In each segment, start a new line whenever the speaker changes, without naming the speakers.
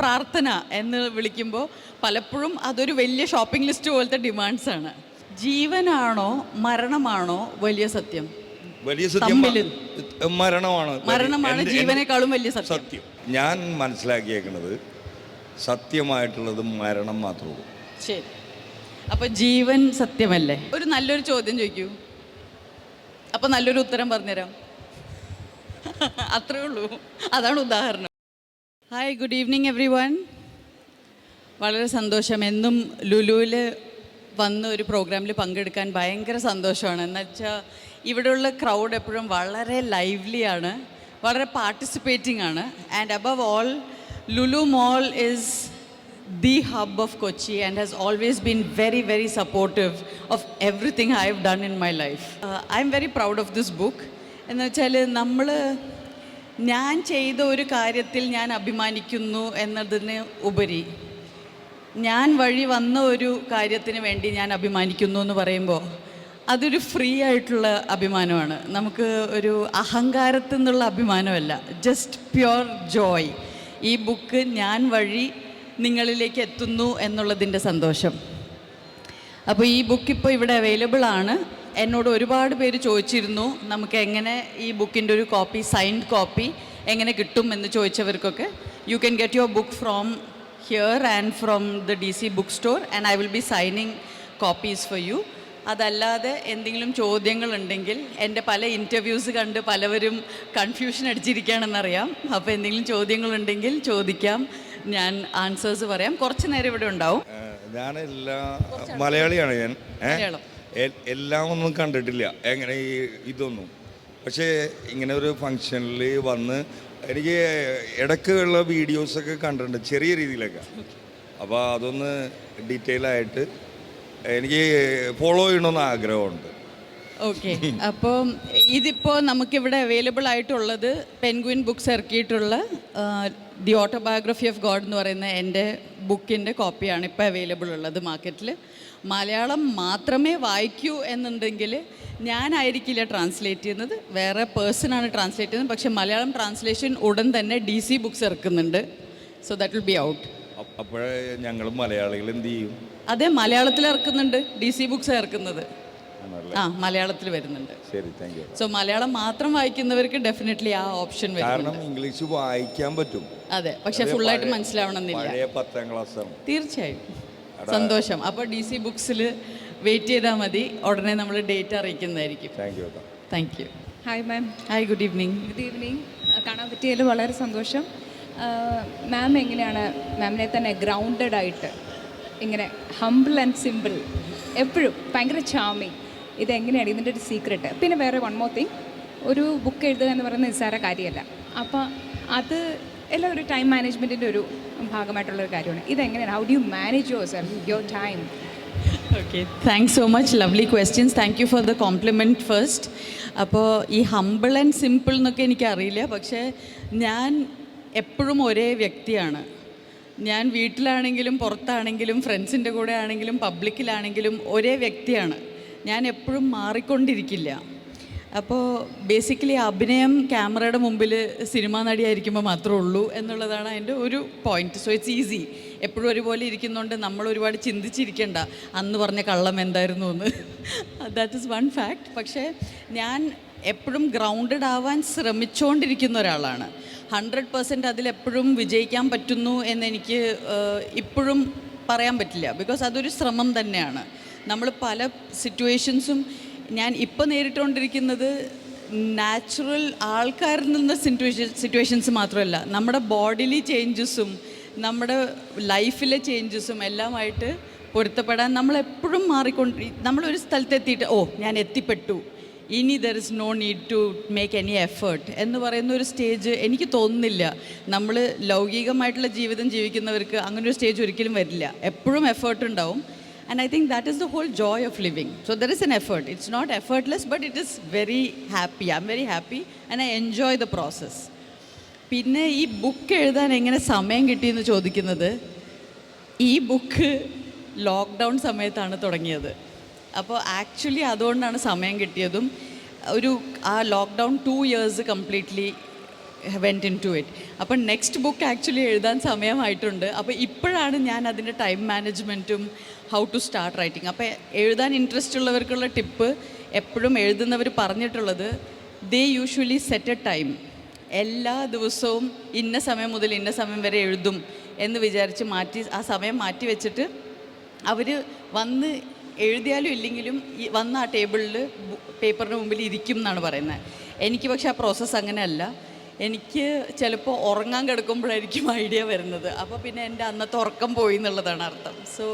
പ്രാർത്ഥന എന്ന് വിളിക്കുമ്പോൾ പലപ്പോഴും അതൊരു വലിയ ഷോപ്പിംഗ് ലിസ്റ്റ് പോലത്തെ ഡിമാൻഡ്സ് ആണ്. ജീവനാണോ മരണമാണോ വലിയ സത്യം?
വലിയ സത്യം. മരണമാണ്.
മരണമാണ് ജീവനേക്കാളും വലിയ സത്യം.
സത്യം. ഞാൻ മനസ്സിലാക്കിയേക്കുന്നത് സത്യമായിട്ടുള്ളത് മരണം മാത്രമേ ഉള്ളൂ.
ശരി. അപ്പൊ ജീവൻ സത്യമല്ലേ? ഒരു നല്ലൊരു ചോദ്യം ചോദിക്കൂ. അപ്പൊ നല്ലൊരു ഉത്തരം പറഞ്ഞുതരാം. അത്രേ ഉള്ളൂ. അതാണ് ഉദാഹരണം. Hi good evening every one വളരെ സന്തോഷം. എന്നും ലുലുവിൽ വന്ന് ഒരു പ്രോഗ്രാമിൽ പങ്കെടുക്കാൻ ഭയങ്കര സന്തോഷമാണ്. എന്ന് വെച്ചാൽ ഇവിടെയുള്ള ക്രൗഡ് എപ്പോഴും വളരെ ലൈവ്ലി ആണ്. വളരെ പാർട്ടിസിപ്പേറ്റിംഗ് ആണ്. And above all Lulu mall is the hub of Kochi and has always been very, very supportive of everything I have done in my life. Uh, I'm very proud of this book. എന്ന് വെച്ചാൽ നമ്മൾ ഞാൻ ചെയ്ത ഒരു കാര്യത്തിൽ ഞാൻ അഭിമാനിക്കുന്നു എന്നതിന് ഉപരി ഞാൻ വഴി വന്ന ഒരു കാര്യത്തിന് വേണ്ടി ഞാൻ അഭിമാനിക്കുന്നു എന്ന് പറയുമ്പോൾ അതൊരു ഫ്രീ ആയിട്ടുള്ള അഭിമാനമാണ്. നമുക്ക് ഒരു അഹങ്കാരത്തിൽ നിന്നുള്ള അഭിമാനമല്ല ജസ്റ്റ് പ്യുവർ ജോയ് ഈ ബുക്ക് ഞാൻ വഴി നിങ്ങളിലേക്ക് എത്തുന്നു എന്നുള്ളതിന്റെ സന്തോഷം. അപ്പോൾ ഈ ബുക്ക് ഇപ്പോൾ ഇവിടെ അവൈലബിൾ ആണ്. എന്നോട് ഒരുപാട് പേര് ചോദിച്ചിരുന്നു നമുക്ക് എങ്ങനെ ഈ ബുക്കിന്റെ ഒരു കോപ്പി സൈൻഡ് കോപ്പി എങ്ങനെ കിട്ടും? എന്ന് ചോദിച്ചവർക്കൊക്കെ you can get your book from here and from the D C book store and I will be signing copies for you അതല്ലാതെ എന്തെങ്കിലും ചോദ്യങ്ങളുണ്ടെങ്കിൽ എന്റെ പല ഇന്റർവ്യൂസ് കണ്ട് പലവരും കൺഫ്യൂഷൻ അടിച്ചിരിക്കുകയാണെന്നറിയാം. അപ്പോൾ എന്തെങ്കിലും ചോദ്യങ്ങളുണ്ടെങ്കിൽ ചോദിക്കാം. ഞാൻ ആൻസേഴ്സ് പറയാം. കുറച്ച് നേരം ഇവിടെ ഉണ്ടാവും.
ഞാൻ എല്ലാ മലയാളിയാണ് ഞാൻ.
മലയാളം.
എല്ലാം ഒന്നും കണ്ടിട്ടില്ല. എങ്ങനെ ഈ ഇതൊന്നും. പക്ഷേ ഇങ്ങനെ ഒരു ഫങ്ഷനിൽ വന്ന് എനിക്ക് ഇടയ്ക്ക് ഉള്ള വീഡിയോസൊക്കെ കണ്ടിട്ടുണ്ട് ചെറിയ രീതിയിലൊക്കെ. അപ്പോൾ അതൊന്ന് ഡീറ്റെയിൽ ആയിട്ട് എനിക്ക് ഫോളോ ചെയ്യണമെന്ന് ആഗ്രഹമുണ്ട്.
ഓക്കെ അപ്പോൾ ഇതിപ്പോൾ നമുക്കിവിടെ അവൈലബിൾ ആയിട്ടുള്ളത് പെൻഗ്വിൻ ബുക്സ് ഇറക്കിയിട്ടുള്ള ദി ഓട്ടോബയോഗ്രഫി ഓഫ് ഗോഡ് എന്ന് പറയുന്ന എന്റെ ബുക്കിന്റെ കോപ്പിയാണ് ഇപ്പോൾ അവൈലബിൾ ഉള്ളത് മാർക്കറ്റിൽ മലയാളം മാത്രമേ വായിക്കൂ എന്നുണ്ടെങ്കിൽ ഞാനായിരിക്കില്ല ട്രാൻസ്ലേറ്റ് ചെയ്യുന്നത്. വേറെ പേഴ്സണാണ് ട്രാൻസ്ലേറ്റ് ചെയ്യുന്നത്. പക്ഷേ മലയാളം ട്രാൻസ്ലേഷൻ ഉടൻ തന്നെ D C books ഇറക്കുന്നുണ്ട്. So that will be out
അപ്പ- അപ്പോഴേ ഞങ്ങൾ മലയാളികൾ എന്ത് ചെയ്യും?
അതെ മലയാളത്തിൽ ഇറക്കുന്നുണ്ട്. ഡി സി ബുക്സ് ഇറക്കുന്നത്. ആ മലയാളത്തിൽ വരുന്നുണ്ട്.
ശരി താങ്ക് യു
സോ മലയാളം മാത്രം വായിക്കുന്നവർക്ക് ഡെഫിനറ്റ്ലി ആ ഓപ്ഷൻ വരും
കാരണം ഇംഗ്ലീഷ് വായിക്കാൻ പറ്റും.
അതെ പക്ഷെ ഫുള്ളായിട്ട് മനസ്സിലാവണമെന്നില്ല.
പത്താം ക്ലാസ്
തീർച്ചയായും. സന്തോഷം. അപ്പോൾ ഡി സി ബുക്സിൽ വെയിറ്റ് ചെയ്താൽ മതി. ഉടനെ നമ്മൾ date അറിയിക്കുന്നതായിരിക്കും.
Thank you
thank you
hi ma'am
hi good evening
good evening കാണാൻ പറ്റിയതിൽ വളരെ സന്തോഷം. മാം എങ്ങനെയാണ് മാമിനെ തന്നെ ഗ്രൗണ്ടഡ് ആയിട്ട് ഇങ്ങനെ ഹംബിൾ ആൻഡ് സിമ്പിൾ എപ്പോഴും ഭയങ്കര ചാമിങ് ഇതെങ്ങനെയാണ് ഇതിന്റെ ഒരു സീക്രട്ട് പിന്നെ വേറെ വൺ മോർ തിങ് ഒരു ബുക്ക് എഴുതുക എന്ന് പറയുന്നത് നിസ്സാര കാര്യമല്ല. അപ്പോൾ അത് എല്ലാം ഒരു ടൈം മാനേജ്മെന്റിന്റെ ഒരു ഭാഗമായിട്ടുള്ളൊരു കാര്യമാണ്. ഇതെങ്ങനെയാണ്? How do you manage yourself your time
okay thanks so much lovely questions thank you for the compliment first അപ്പോൾ ഈ ഹമ്പിൾ ആൻഡ് സിമ്പിൾ എന്നൊക്കെ എനിക്കറിയില്ല. പക്ഷേ ഞാൻ എപ്പോഴും ഒരേ വ്യക്തിയാണ്. ഞാൻ വീട്ടിലാണെങ്കിലും പുറത്താണെങ്കിലും ഫ്രണ്ട്സിന്റെ കൂടെ ആണെങ്കിലും പബ്ലിക്കിലാണെങ്കിലും ഒരേ വ്യക്തിയാണ്. ഞാൻ എപ്പോഴും മാറിക്കൊണ്ടിരിക്കില്ല. അപ്പോൾ ബേസിക്കലി അഭിനയം ക്യാമറയുടെ മുമ്പിൽ സിനിമാ നടിയായിരിക്കുമ്പോൾ മാത്രമേ ഉള്ളൂ എന്നുള്ളതാണ് അതിന്റെ ഒരു പോയിന്റ് സോ ഇറ്റ്സ് ഈസി എപ്പോഴും ഒരുപോലെ ഇരിക്കുന്നതുകൊണ്ട് നമ്മൾ ഒരുപാട് ചിന്തിച്ചിരിക്കേണ്ട. അന്ന് പറഞ്ഞ കള്ളം എന്തായിരുന്നു എന്ന്. ദാറ്റ് ഇസ് വൺ ഫാക്ട് പക്ഷേ ഞാൻ എപ്പോഴും ഗ്രൗണ്ടഡ് ആവാൻ ശ്രമിച്ചുകൊണ്ടിരിക്കുന്ന ഒരാളാണ്. ഹൺഡ്രഡ് പെർസെന്റ് അതിലെപ്പോഴും വിജയിക്കാൻ പറ്റുന്നു എന്നെനിക്ക് ഇപ്പോഴും പറയാൻ പറ്റില്ല. ബിക്കോസ് അതൊരു ശ്രമം തന്നെയാണ്. നമ്മൾ പല സിറ്റുവേഷൻസും ഞാൻ ഇപ്പോൾ നേരിട്ടുകൊണ്ടിരിക്കുന്നത് നാച്ചുറൽ ആൾക്കാരിൽ നിന്ന് സിറ്റുവേഷൻ സിറ്റുവേഷൻസ് മാത്രമല്ല. നമ്മുടെ ബോഡിലി ചേഞ്ചസും നമ്മുടെ ലൈഫിലെ ചേഞ്ചസും എല്ലാമായിട്ട് പൊരുത്തപ്പെടാൻ നമ്മളെപ്പോഴും മാറിക്കൊണ്ട് നമ്മളൊരു സ്ഥലത്തെത്തിയിട്ട് ഓ ഞാൻ എത്തിപ്പെട്ടു. ഇനി there is no need to make any effort എന്ന് പറയുന്ന ഒരു സ്റ്റേജ് എനിക്ക് തോന്നുന്നില്ല. നമ്മൾ ലൗകികമായിട്ടുള്ള ജീവിതം ജീവിക്കുന്നവർക്ക് അങ്ങനെ ഒരു സ്റ്റേജ് ഒരിക്കലും വരില്ല. എപ്പോഴും എഫേർട്ട് ഉണ്ടാവും. and I think that is the whole joy of living so there is an effort it's not effortless but it is very happy I am very happy and I enjoy the process പിന്നെ ഈ book എഴുതാൻ എങ്ങനെ സമയം കിട്ടിയെന്ന് ചോദിക്കുന്നത് ഈ book lockdown സമയത്താണ് തുടങ്ങിയത് അപ്പോൾ ആക്ച്വലി അതുകൊണ്ടാണ് സമയം കിട്ടിയതും ഒരു ആ lockdown two years completely went into it അപ്പം നെക്സ്റ്റ് ബുക്ക് ആക്ച്വലി എഴുതാൻ സമയമായിട്ടുണ്ട്. അപ്പോൾ ഇപ്പോഴാണ് ഞാൻ അതിന്റെ ടൈം മാനേജ്മെന്റും ഹൗ ടു സ്റ്റാർട്ട് റൈറ്റിംഗ് അപ്പോൾ എഴുതാൻ ഇൻട്രസ്റ്റ് ഉള്ളവർക്കുള്ള ടിപ്പ് എപ്പോഴും എഴുതുന്നവർ പറഞ്ഞിട്ടുള്ളത് they usually set a time എല്ലാ ദിവസവും ഇന്ന സമയം മുതൽ ഇന്ന സമയം വരെ എഴുതും എന്ന് വിചാരിച്ച് മാറ്റി ആ സമയം മാറ്റി വെച്ചിട്ട് അവർ വന്ന് എഴുതിയാലും ഇല്ലെങ്കിലും ഈ വന്ന് ആ ടേബിളിൽ പേപ്പറിന് മുമ്പിൽ ഇരിക്കും എന്നാണ് പറയുന്നത്. എനിക്ക് പക്ഷേ ആ പ്രോസസ്സ് അങ്ങനെയല്ല. എനിക്ക് ചിലപ്പോൾ ഉറങ്ങാൻ കിടക്കുമ്പോഴായിരിക്കും ഐഡിയ വരുന്നത്. അപ്പോൾ പിന്നെ എന്റെ അന്നത്തെ ഉറക്കം പോയി എന്നുള്ളതാണ് അർത്ഥം. സോ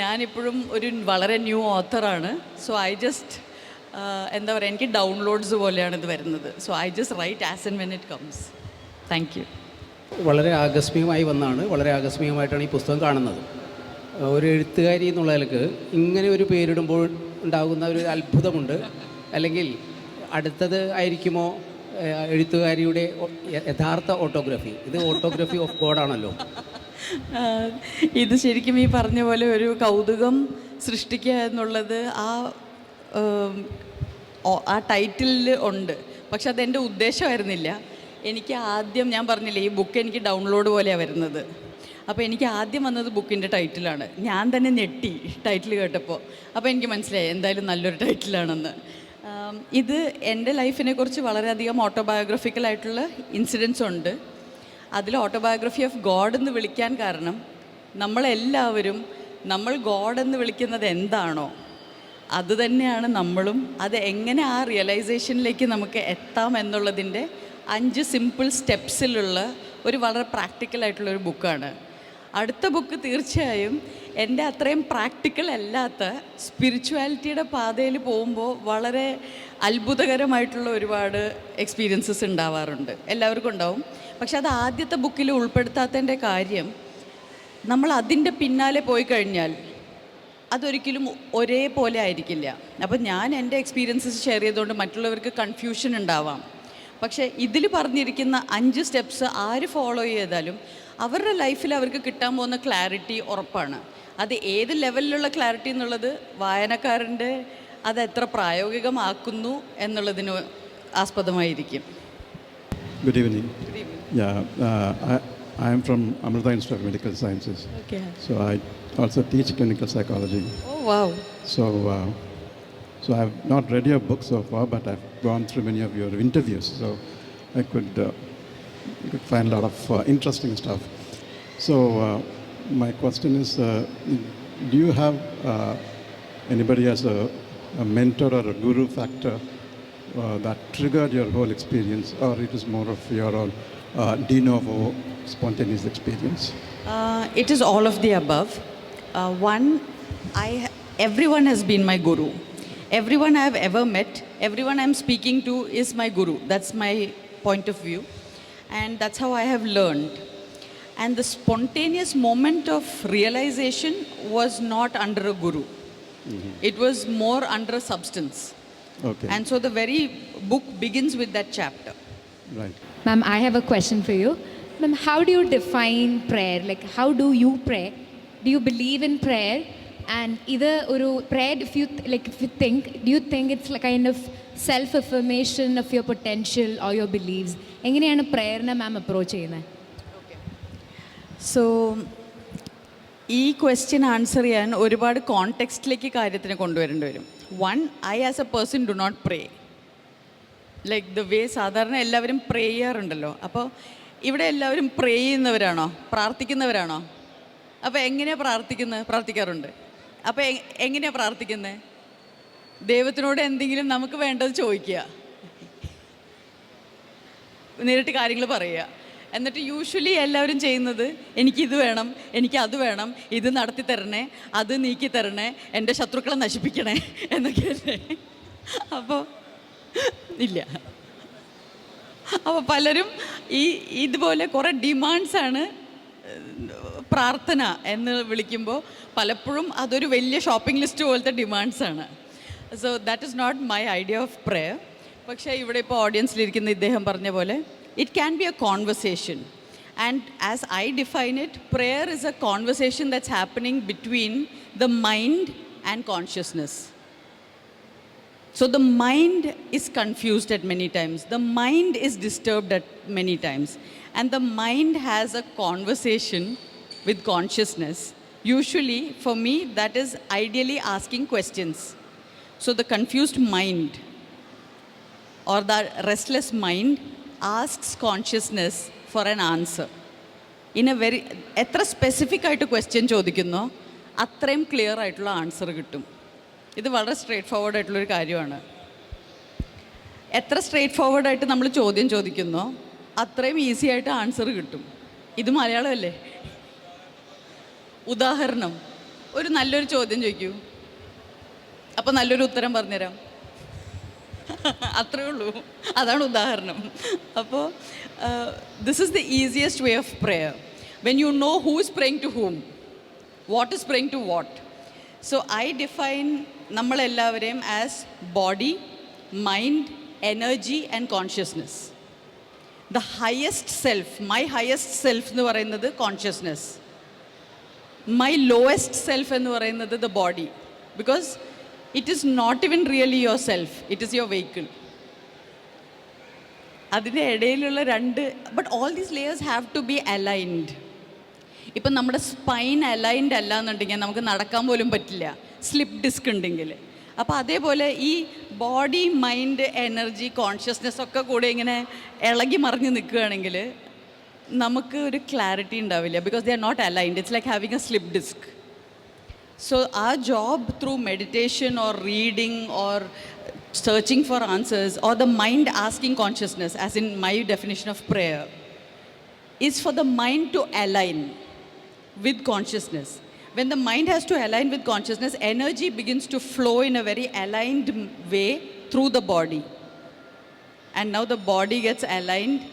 ഞാനിപ്പോഴും ഒരു വളരെ ന്യൂ ഓത്തറാണ് സോ ഐ ജസ്റ്റ് എന്താ പറയുക എനിക്ക് ഡൗൺലോഡ്സ് പോലെയാണ് ഇത് വരുന്നത്. So I just write as and when it comes thank you
വളരെ ആകസ്മികമായി വന്നാണ്. വളരെ ആകസ്മികമായിട്ടാണ് ഈ പുസ്തകം കാണുന്നത്. ഒരു എഴുത്തുകാരി എന്നുള്ള നിലയ്ക്ക് ഇങ്ങനെ ഒരു പേരിടുമ്പോൾ ഉണ്ടാകുന്ന ഒരു അത്ഭുതമുണ്ട്. അല്ലെങ്കിൽ അടുത്തത് ആയിരിക്കുമോ? എഴുത്തുകാരിയുടെ യഥാർത്ഥ ഓട്ടോഗ്രാഫി. ഇത് ഓട്ടോഗ്രാഫി ഓഫ് ഗോഡാണല്ലോ
ഇത് ശരിക്കും ഈ പറഞ്ഞ പോലെ ഒരു കൗതുകം സൃഷ്ടിക്കുക എന്നുള്ളത് ആ ആ ടൈറ്റിലിൽ ഉണ്ട്. പക്ഷെ അതെന്റെ ഉദ്ദേശമായിരുന്നില്ല. എനിക്ക് ആദ്യം ഞാൻ പറഞ്ഞില്ലേ ഈ ബുക്ക് എനിക്ക് ഡൗൺലോഡ് പോലെയാണ് വരുന്നത്. അപ്പോൾ എനിക്ക് ആദ്യം വന്നത് ബുക്കിന്റെ ടൈറ്റിലാണ്. ഞാൻ തന്നെ ഞെട്ടി ടൈറ്റിൽ കേട്ടപ്പോൾ അപ്പോൾ എനിക്ക് മനസ്സിലായി എന്തായാലും നല്ലൊരു ടൈറ്റിലാണെന്ന്. ഇത് എന്റെ ലൈഫിനെ കുറിച്ച് വളരെയധികം ഓട്ടോബയോഗ്രഫിക്കൽ ആയിട്ടുള്ള ഇൻസിഡൻസ് ഉണ്ട്. അതിൽ ഓട്ടോബയോഗ്രഫി ഓഫ് ഗോഡ് എന്ന് വിളിക്കാൻ കാരണം നമ്മളെല്ലാവരും നമ്മൾ ഗോഡ് എന്ന് വിളിക്കുന്നത് എന്താണോ അത് തന്നെയാണ് നമ്മളും. അത് എങ്ങനെ ആ റിയലൈസേഷനിലേക്ക് നമുക്ക് എത്താം എന്നുള്ളതിന്റെ അഞ്ച് സിമ്പിൾ സ്റ്റെപ്സിലുള്ള ഒരു വളരെ പ്രാക്ടിക്കൽ ആയിട്ടുള്ള ഒരു ബുക്കാണ് അടുത്ത ബുക്ക് തീർച്ചയായും എന്റെ അത്രയും പ്രാക്ടിക്കൽ അല്ലാത്ത സ്പിരിച്വാലിറ്റിയുടെ പാതയിൽ പോകുമ്പോൾ വളരെ അത്ഭുതകരമായിട്ടുള്ള ഒരുപാട് എക്സ്പീരിയൻസസ് ഉണ്ടാവാറുണ്ട്. എല്ലാവർക്കും ഉണ്ടാവും. പക്ഷെ അത് ആദ്യത്തെ ബുക്കിൽ ഉൾപ്പെടുത്താത്തതിന്റെ കാര്യം നമ്മൾ അതിന്റെ പിന്നാലെ പോയി കഴിഞ്ഞാൽ അതൊരിക്കലും ഒരേപോലെ ആയിരിക്കില്ല. അപ്പം ഞാൻ എന്റെ എക്സ്പീരിയൻസസ് ഷെയർ ചെയ്തുകൊണ്ട് മറ്റുള്ളവർക്ക് കൺഫ്യൂഷൻ ഉണ്ടാവാം. പക്ഷേ ഇതിൽ പറഞ്ഞിരിക്കുന്ന അഞ്ച് സ്റ്റെപ്സ് ആര് ഫോളോ ചെയ്താലും അവരുടെ ലൈഫിൽ അവർക്ക് കിട്ടാൻ പോകുന്ന ക്ലാരിറ്റി ഉറപ്പാണ്. അത് ഏത് ലെവലിലുള്ള ക്ലാരിറ്റി എന്നുള്ളത് വായനക്കാരന്റെ അത് എത്ര പ്രായോഗികമാക്കുന്നു എന്നുള്ളതിന് ആസ്പദമായിരിക്കും.
Good evening I am from Amrita medical sciences so I also teach clinical psychology so so I have not ready your book so far but I gone through many of your interviews so I could find lot of interesting stuff so my question is, uh, do you have uh, anybody as a, a mentor or a guru factor uh, that triggered your whole experience, or it is more of your own de novo spontaneous experience?
It is all of the above. One, I everyone has been my guru. Everyone I have ever met, everyone I'm speaking to is my guru. That's my point of view, and that's how I have learned. And the spontaneous moment of realization was not under a guru. It was more under a substance.
Okay.
And so the very book begins with that chapter.
right.
Ma'am, I have a question for you. Ma'am, how do you define prayer? Like, how do you pray? Do you believe in prayer? And either ഒരു prayer, if you th- like, if you think, do you think it's like kind of self affirmation of your potential or your beliefs? എങ്ങനെയാണ് പ്രേയറിനെ മാം approach ചെയ്യുന്നത്
so ഈ question answer ചെയ്യാൻ ഒരുപാട് കോണ്ടെക്സ്റ്റിലേക്ക് കാര്യത്തിന് കൊണ്ടുവരേണ്ടി വരും. One I as a person do not pray like the way സാധാരണ എല്ലാവരും പ്രേ ചെയ്യാറുണ്ടല്ലോ. അപ്പോൾ ഇവിടെ എല്ലാവരും പ്രേ ചെയ്യുന്നവരാണോ? പ്രാർത്ഥിക്കുന്നവരാണോ? അപ്പോൾ എങ്ങനെയാണ് പ്രാർത്ഥിക്കുന്നത് പ്രാർത്ഥിക്കാറുണ്ട്. അപ്പോൾ എങ്ങനെയാണ് പ്രാർത്ഥിക്കുന്നത് ദൈവത്തിനോട് എന്തെങ്കിലും നമുക്ക് വേണ്ടത് ചോദിക്കുക. നേരിട്ട് കാര്യങ്ങൾ പറയുക. എന്നിട്ട് യൂഷ്വലി എല്ലാവരും ചെയ്യുന്നത് എനിക്കിത് വേണം എനിക്ക് അത് വേണം ഇത് നടത്തി തരണേ അത് നീക്കി തരണേ എന്റെ ശത്രുക്കളെ നശിപ്പിക്കണേ എന്നൊക്കെ അപ്പോൾ ഇല്ല. അപ്പോൾ പലരും ഈ ഇതുപോലെ കുറേ ഡിമാൻഡ്സാണ് പ്രാർത്ഥന എന്ന് വിളിക്കുമ്പോൾ പലപ്പോഴും അതൊരു വലിയ ഷോപ്പിംഗ് ലിസ്റ്റ് പോലത്തെ ഡിമാൻഡ്സാണ് so that is not my idea of prayer പക്ഷേ ഇവിടെ ഇപ്പോൾ ഓഡിയൻസിലിരിക്കുന്ന ഇദ്ദേഹം പറഞ്ഞ പോലെ It can be a conversation. And as I define it, prayer is a conversation that's happening between the mind and consciousness. So the mind is confused at many times, the mind is disturbed at many times. And the mind has a conversation with consciousness. Usually, for me, that is ideally asking questions. So the confused mind or the restless mind asks consciousness for an answer. In a very എത്ര specific ആയിട്ട് question ചോദിക്കുന്നോ അത്രയും clear ആയിട്ടുള്ള answer കിട്ടും. ഇത് വളരെ straight forward ആയിട്ടുള്ളൊരു കാര്യമാണ്. എത്ര സ്ട്രേറ്റ് ഫോർവേഡ് ആയിട്ട് നമ്മൾ ചോദ്യം ചോദിക്കുന്നോ അത്രയും ഈസി ആയിട്ട് ആൻസർ കിട്ടും. ഇത് മലയാളമല്ലേ? ഉദാഹരണം ഒരു നല്ലൊരു ചോദ്യം ചോദിക്കൂ. അപ്പോൾ നല്ലൊരു ഉത്തരം പറഞ്ഞുതരാം. അത്രേ ഉള്ളൂ. അതാണ് ഉദാഹരണം. അപ്പോൾ this is the easiest way of prayer when you know who is praying to whom what is praying to what so I define നമ്മളെല്ലാവരെയും as body mind energy and consciousness the highest self my highest self എന്ന് പറയുന്നത് consciousness my lowest self എന്ന് പറയുന്നത് the body because it is not even really yourself it is your vehicle അതിന്റെ ഇടയിലുള്ള രണ്ട് but all these layers have to be aligned ഇപ്പം നമ്മുടെ spine aligned അല്ല എന്നുണ്ടെങ്കിൽ നമുക്ക് നടക്കാൻ പോലും പറ്റില്ല. സ്ലിപ്പ് ഡിസ്ക് ഉണ്ടെങ്കിൽ. അപ്പോൾ അതേപോലെ ഈ ബോഡി മൈൻഡ് എനർജി കോൺഷ്യസ്നെസ് ഒക്കെ കൂടെ ഇങ്ങനെ ഇളകി മറിഞ്ഞ് നിൽക്കുകയാണെങ്കിൽ നമുക്ക് ഒരു ക്ലാരിറ്റി ഉണ്ടാവില്ല. Because they are not aligned it's like having a slip disc So, our job through meditation or reading or searching for answers or the mind asking consciousness, as in my definition of prayer, is for the mind to align with consciousness. When the mind has to align with consciousness, energy begins to flow in a very aligned way through the body. And now the body gets aligned,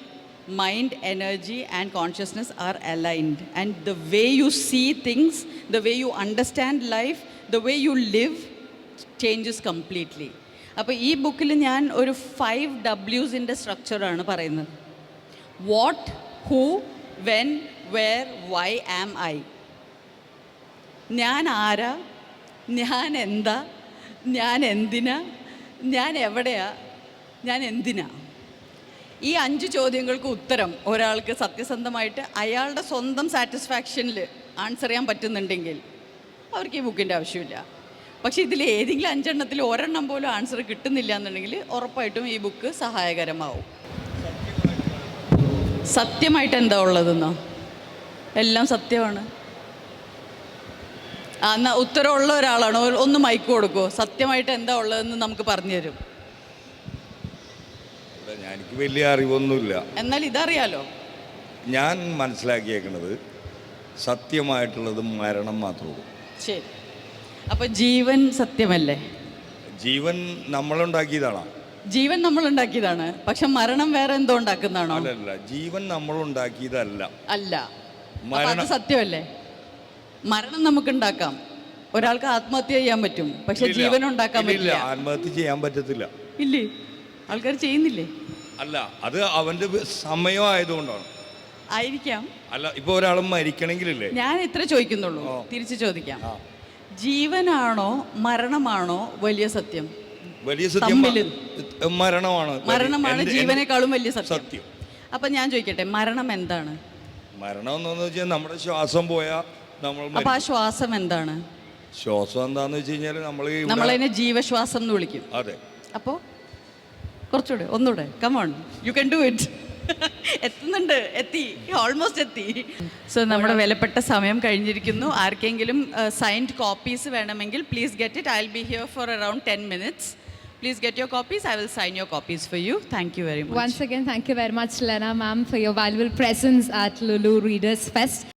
mind, energy, and consciousness are aligned. And the way you see things, the way you understand life, the way you live changes completely. അപ്പോൾ ഈ ബുക്കിൽ ഞാൻ ഒരു five ഡബ്ല്യൂസിന്റെ സ്ട്രക്ചറാണ് പറയുന്നത് what who when where why am I ഞാൻ ആരാ ഞാൻ എന്താ ഞാൻ എന്തിനാ ഞാൻ എവിടെയാ ഞാൻ എന്തിനാ ഈ അഞ്ച് ചോദ്യങ്ങൾക്ക് ഉത്തരം ഒരാൾക്ക് സത്യസന്ധമായിട്ട് അയാളുടെ സ്വന്തം സാറ്റിസ്ഫാക്ഷനിൽ ആൻസർ ചെയ്യാൻ പറ്റുന്നുണ്ടെങ്കിൽ അവർക്ക് ഈ ബുക്കിന്റെ ആവശ്യമില്ല. പക്ഷേ ഇതിൽ ഏതെങ്കിലും അഞ്ചെണ്ണത്തിൽ ഒരെണ്ണം പോലും ആൻസർ കിട്ടുന്നില്ല എന്നുണ്ടെങ്കിൽ ഉറപ്പായിട്ടും ഈ ബുക്ക് സഹായകരമാവും. സത്യമായിട്ട് എന്താ ഉള്ളതെന്നോ? എല്ലാം സത്യമാണ്. ആ എന്നാൽ ഉത്തരമുള്ള ഒരാളാണ്. ഒന്ന് മൈക്ക് കൊടുക്കുമോ സത്യമായിട്ട് എന്താ ഉള്ളതെന്ന് നമുക്ക് പറഞ്ഞു തരും
എനിക്ക് വലിയ അറിവൊന്നുമില്ല.
എന്നാൽ ഇതറിയാലോ?
ഞാൻ മനസ്സിലാക്കിയേക്കുന്നത് സത്യമായിട്ടുള്ളത് മരണം മാത്രമേ
ശരി. അപ്പോൾ ജീവൻ സത്യമല്ലേ?
ജീവൻ നമ്മളുണ്ടാക്കിയതാണോ.
ജീവൻ നമ്മൾ ഉണ്ടാക്കിയതാണ് പക്ഷെ മരണം വേറെ എന്തോ ഉണ്ടാക്കുന്നതാണോ?
അല്ല ജീവൻ
നമ്മൾ ഉണ്ടാക്കിയതല്ല അല്ല
മരണം-
സത്യമല്ലേ? മരണം നമുക്ക് ഉണ്ടാക്കാം ഒരാൾക്ക് ആത്മഹത്യ ചെയ്യാൻ പറ്റും. പക്ഷെ ജീവൻ ഉണ്ടാക്കാൻ പറ്റില്ല.
ആത്മഹത്യ ചെയ്യാൻ പറ്റത്തില്ല.
ഇല്ലേ? ആൾക്കാർ ചെയ്യുന്നില്ലേ?
അല്ല അത് അവന്റെ സമയമായതുകൊണ്ടാണ്
ആയിരിക്കാം.
അല്ല ഇപ്പൊ ഒരാൾ മരിക്കണമെങ്കിലില്ലേ
ഞാൻ ഇത്ര ചോദിക്കുന്നുള്ളൂ. തിരിച്ചു ചോദിക്കാം. ജീവനാണോ മരണമാണോ വലിയ സത്യം?
വലിയ സത്യം. മരണമാണ്.
മരണമാണ് ജീവനേക്കാളും വലിയ സത്യം. അപ്പൊ ഞാൻ ചോദിക്കട്ടെ മരണം എന്താണ്?
മരണം വെച്ചാൽ നമ്മുടെ ശ്വാസം പോയാൽ നമ്മൾ
അപ്പൊ ആ ശ്വാസം എന്താണ്?
ശ്വാസം എന്താന്ന് വെച്ച് കഴിഞ്ഞാൽ നമ്മൾ
നമ്മളതിനെ ജീവശ്വാസം എന്ന് വിളിക്കും.
അതെ.
അപ്പോൾ കുറച്ചുകൂടെ ഒന്നുകൂടെ. Come on you can do it എത്തുന്നുണ്ട്. എത്തി. ഓൾമോസ്റ്റ് എത്തി. സോ നമ്മുടെ വിലപ്പെട്ട സമയം കഴിഞ്ഞിരിക്കുന്നു. ആർക്കെങ്കിലും സൈൻഡ് കോപ്പീസ് വേണമെങ്കിൽ please get it I will be here for around ten minutes please get your copies I will sign your copies for you thank you very much
Once again, thank you very much, Lena ma'am, for your valuable presence at Lulu Readers Fest.